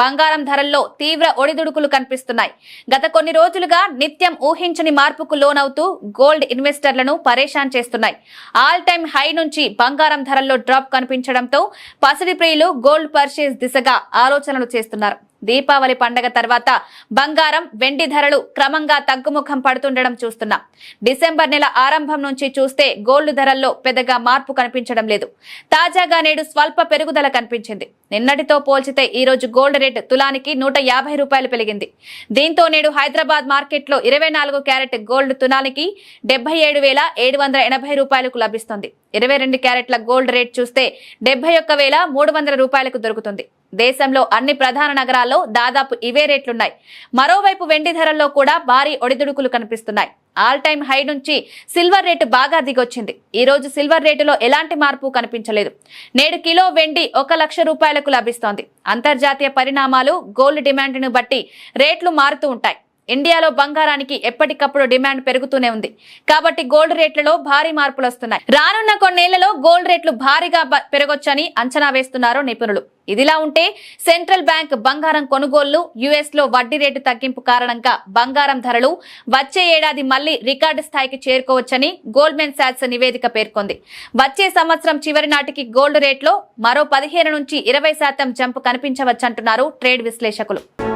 బంగారం ధరల్లో తీవ్ర ఒడిదుడుకులు కనిపిస్తున్నాయి. గత కొన్ని రోజులుగా నిత్యం ఊహించని మార్పుకు లోనవుతూ గోల్డ్ ఇన్వెస్టర్లను పరేషాన్ చేస్తున్నాయి. ఆల్ టైమ్ హై నుంచి బంగారం ధరల్లో డ్రాప్ కనిపించడంతో పసిడి ప్రియులు గోల్డ్ పర్చేస్ దిశగా ఆలోచనలు చేస్తున్నారు. దీపావళి పండగ తర్వాత బంగారం వెండి ధరలు క్రమంగా తగ్గుముఖం పడుతుండడం చూస్తున్నాం. డిసెంబర్ నెల ఆరంభం నుంచి చూస్తే గోల్డ్ ధరల్లో పెద్దగా మార్పు కనిపించడం లేదు. తాజాగా నేడు స్వల్ప పెరుగుదల కనిపించింది. నిన్నటితో పోల్చితే ఈ రోజు గోల్డ్ రేట్ తులానికి నూట యాభై రూపాయలు పెరిగింది. దీంతో నేడు హైదరాబాద్ మార్కెట్లో ఇరవై నాలుగు క్యారెట్ గోల్డ్ తులానికి డెబ్బై ఏడు వేల ఏడు వందల ఎనభై రూపాయలకు లభిస్తుంది. ఇరవై రెండు క్యారెట్ల గోల్డ్ రేట్ చూస్తే డెబ్బై ఒక్క వేల మూడు వందల రూపాయలకు దొరుకుతుంది. దేశంలో అన్ని ప్రధాన నగరాల్లో దాదాపు ఇవే రేట్లున్నాయి. మరోవైపు వెండి ధరల్లో కూడా భారీ ఒడిదుడుకులు కనిపిస్తున్నాయి. ఆల్ టైమ్ హై నుంచి సిల్వర్ రేటు బాగా దిగొచ్చింది. ఈ రోజు సిల్వర్ రేటులో ఎలాంటి మార్పు కనిపించలేదు. నేడు కిలో వెండి ఒక లక్ష రూపాయలకు లభిస్తోంది. అంతర్జాతీయ పరిణామాలు గోల్డ్ డిమాండ్ను బట్టి రేట్లు మారుతూ ఉంటాయి. ఇండియాలో బంగారానికి ఎప్పటికప్పుడు డిమాండ్ పెరుగుతూనే ఉంది. కాబట్టి గోల్డ్ రేట్లలో భారీ మార్పులు వస్తున్నాయి. రానున్న కొన్నేళ్ళలో గోల్డ్ రేట్లు భారీగా బ- పెరగొచ్చని అంచనా వేస్తున్నారు నిపుణులు. ఇదిలా ఉంటే సెంట్రల్ బ్యాంక్ బంగారం కొనుగోళ్ళు యుఎస్లో వడ్డీ రేటు తగ్గింపు కారణంగా బంగారం ధరలు వచ్చే ఏడాది మళ్ళీ రికార్డు స్థాయికి చేరుకోవచ్చని గోల్డ్మెన్ సాక్స్ నివేదిక పేర్కొంది. వచ్చే సంవత్సరం చివరి నాటికి గోల్డ్ రేట్లో మరో పదిహేను నుంచి ఇరవై శాతం జంప్ కనిపించవచ్చంటున్నారు ట్రేడ్ విశ్లేషకులు.